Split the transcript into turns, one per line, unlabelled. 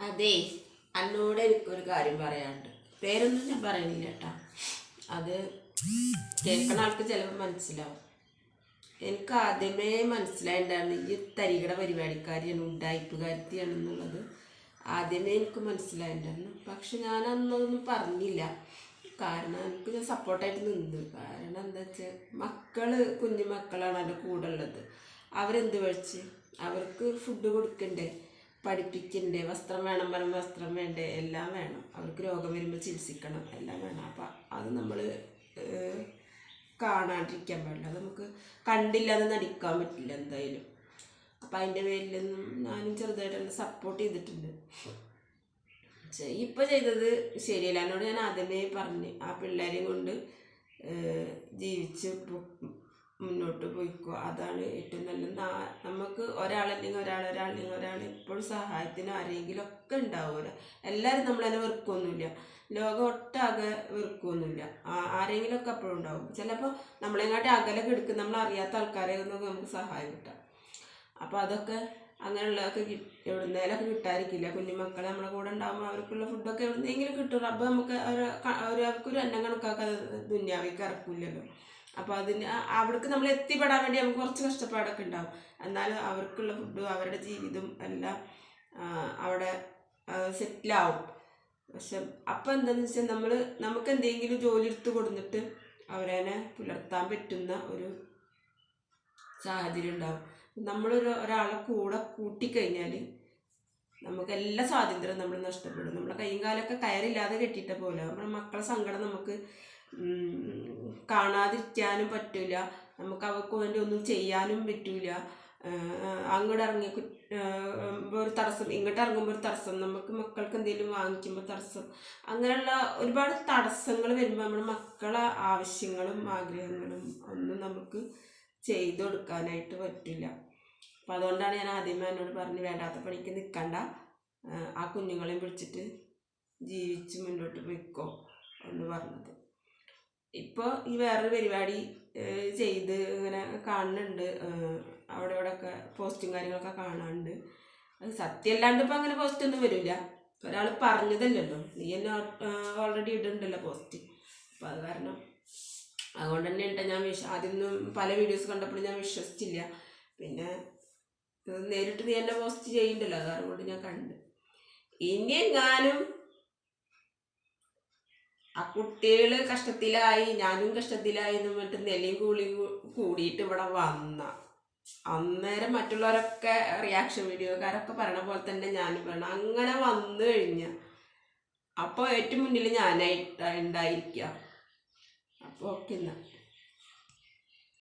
അതെ എന്നോട് എനിക്കൊരു കാര്യം പറയാനുണ്ട്. പേരൊന്നും ഞാൻ പറയണില്ല കേട്ടാ. അത് കേൾക്കണ ആൾക്ക് ചിലപ്പോൾ മനസ്സിലാവും. എനിക്ക് ആദ്യമേ മനസ്സിലായിട്ടുണ്ടായിരുന്നു ഈ തരികട പരിപാടിക്കാരിയാണ് ഉഡായിപ്പുകാരത്തിയാണെന്നുള്ളത് ആദ്യമേ എനിക്ക് മനസ്സിലായിട്ടുണ്ടായിരുന്നു പക്ഷെ ഞാൻ അന്നൊന്നും പറഞ്ഞില്ല. കാരണം എനിക്ക് ഞാൻ സപ്പോർട്ടായിട്ട് നിന്നു. കാരണം എന്താ വെച്ചാൽ മക്കൾ കുഞ്ഞു മക്കളാണ് എന്റെ കൂടെ ഉള്ളത്. അവരെന്ത് വെച്ച് അവർക്ക് ഫുഡ് കൊടുക്കണ്ടേ? പഠിപ്പിക്കണ്ടേ? വസ്ത്രം വേണം പറയുമ്പോൾ വസ്ത്രം വേണ്ടേ? എല്ലാം വേണം. അവർക്ക് രോഗം വരുമ്പോൾ ചികിത്സിക്കണം. എല്ലാം വേണം. അപ്പം അത് നമ്മൾ കാണാണ്ടിരിക്കാൻ പാടില്ല. നമുക്ക് കണ്ടില്ലാതെ നടിക്കാൻ പറ്റില്ല എന്തായാലും. അപ്പം അതിന്റെ പേരിലൊന്നും ഞാനും ചെറുതായിട്ട് സപ്പോർട്ട് ചെയ്തിട്ടുണ്ട്. പക്ഷേ ഇപ്പം ചെയ്തത് ശരിയല്ല. എന്നോട് ഞാൻ ആദ്യമേ പറഞ്ഞ് ആ പിള്ളേരെയും കൊണ്ട് ജീവിച്ച് മുന്നോട്ട് പോയിക്കോ. അതാണ് ഏറ്റവും നല്ലത്. നമുക്ക് ഒരാളല്ലെങ്കിൽ ഒരാൾ ഒരാളല്ലെങ്കിൽ ഒരാൾ എപ്പോഴും സഹായത്തിന് ആരെങ്കിലും ഒക്കെ ഉണ്ടാവുമല്ലോ. എല്ലാവരും നമ്മളതിനെ വെറുക്കൊന്നുമില്ല. ലോകം ഒട്ടാകെ വെറുക്കൊന്നുമില്ല. ആരെങ്കിലും ഒക്കെ അപ്പോഴും ഉണ്ടാവും. ചിലപ്പോൾ നമ്മളെങ്ങാട്ടി അകലെ കിടക്കും നമ്മൾ അറിയാത്ത ആൾക്കാരെ ഒന്നും നമുക്ക് സഹായം കിട്ടാം. അപ്പോൾ അതൊക്കെ അങ്ങനെയുള്ളതൊക്കെ എവിടുന്നേലൊക്കെ കിട്ടാതിരിക്കില്ല. കുഞ്ഞുമക്കൾ നമ്മളെ കൂടെ ഉണ്ടാകുമ്പോൾ അവർക്കുള്ള ഫുഡൊക്കെ എവിടുന്നെങ്കിലും കിട്ടും. അപ്പോൾ നമുക്ക് അവർ അവർക്കൊരു എണ്ണം കണക്കാക്കാതെ ദുന്യാവിക്ക് ഇറക്കില്ലല്ലോ അപ്പോൾ അതിന് അവർക്ക് നമ്മൾ എത്തിപ്പെടാൻ വേണ്ടി നമുക്ക് കുറച്ച് കഷ്ടപ്പാടൊക്കെ ഉണ്ടാവും. എന്നാലും അവർക്കുള്ള ഫുഡും അവരുടെ ജീവിതം എല്ലാം അവിടെ സെറ്റിലാവും പക്ഷെ അപ്പം എന്താണെന്ന് വെച്ചാൽ നമ്മൾ നമുക്ക് എന്തെങ്കിലും ജോലി എടുത്ത് കൊടുത്തിട്ട് അവരെ പുലർത്താൻ പറ്റുന്ന ഒരു സാഹചര്യം ഉണ്ടാവും. നമ്മളൊരു ഒരാളെ കൂടെ കൂട്ടിക്കഴിഞ്ഞാൽ നമുക്ക് എല്ലാ സ്വാതന്ത്ര്യം നമ്മൾ നഷ്ടപ്പെടും. നമ്മളെ കൈയും കാലൊക്കെ കയറില്ലാതെ കെട്ടിയിട്ട പോലെ നമ്മുടെ മക്കളെ സങ്കടം നമുക്ക് കാണാതിരിക്കാനും പറ്റില്ല നമുക്ക് അവർക്ക് വേണ്ടി ഒന്നും ചെയ്യാനും പറ്റില്ല അങ്ങോട്ട് ഇറങ്ങി ഒരു തടസ്സം ഇങ്ങോട്ട് ഇറങ്ങുമ്പോൾ ഒരു തടസ്സം നമുക്ക് മക്കൾക്ക് എന്തെങ്കിലും വാങ്ങിക്കുമ്പോൾ തടസ്സം. അങ്ങനെയുള്ള ഒരുപാട് തടസ്സങ്ങൾ വരുമ്പോൾ നമ്മുടെ മക്കളെ ആവശ്യങ്ങളും ആഗ്രഹങ്ങളും ഒന്നും നമുക്ക് ചെയ്തു കൊടുക്കാനായിട്ട് പറ്റില്ല. അപ്പം അതുകൊണ്ടാണ് ഞാൻ ആദ്യമേ എന്നോട് പറഞ്ഞ് വേണ്ടാത്ത പണിക്ക് നിൽക്കണ്ട. ആ, കുഞ്ഞുങ്ങളെയും പിടിച്ചിട്ട് ജീവിച്ച് മുന്നോട്ട് പോയിക്കോ എന്ന് പറഞ്ഞത്. ഇപ്പോൾ ഈ വേറൊരു പരിപാടി ചെയ്ത് ഇങ്ങനെ കാണുന്നുണ്ട് അവിടെ ഇവിടെ ഒക്കെ പോസ്റ്റും കാര്യങ്ങളൊക്കെ കാണാനുണ്ട്. അത് സത്യമല്ലാണ്ട് ഇപ്പം അങ്ങനെ പോസ്റ്റ് ഒന്നും വരില്ല ഒരാൾ പറഞ്ഞതല്ലല്ലോ. നീ എന്നെ ഓൾറെഡി ഇടുന്നുണ്ടല്ലോ പോസ്റ്റ് അപ്പം അത് കാരണം അതുകൊണ്ട് തന്നെ ഉണ്ട് ഞാൻ വിശ്വ ആദ്യമൊന്നും പല വീഡിയോസ് കണ്ടപ്പോഴും ഞാൻ വിശ്വസിച്ചില്ല. പിന്നെ നേരിട്ട് നീ എന്നെ പോസ്റ്റ് ചെയ്യണ്ടല്ലോ. അത് അതുകൊണ്ട് ഞാൻ കണ്ട്. ഇനി എങ്ങാനും ആ കുട്ടികൾ കഷ്ടത്തിലായി ഞാനും കഷ്ടത്തിലായി എന്ന് പറഞ്ഞിട്ട് നെല്ലിയും കൂളിയും കൂടിയിട്ട് ഇവിടെ വന്ന. അന്നേരം മറ്റുള്ളവരൊക്കെ റിയാക്ഷൻ വീഡിയോക്കാരൊക്കെ പറയണ പോലെ തന്നെ ഞാനും പറയണം. അങ്ങനെ വന്നു കഴിഞ്ഞ. അപ്പോൾ ഏറ്റവും മുന്നിൽ ഞാനായിട്ട് ഉണ്ടായിരിക്കുക അപ്പോൾ ഓക്കെ എന്നാ.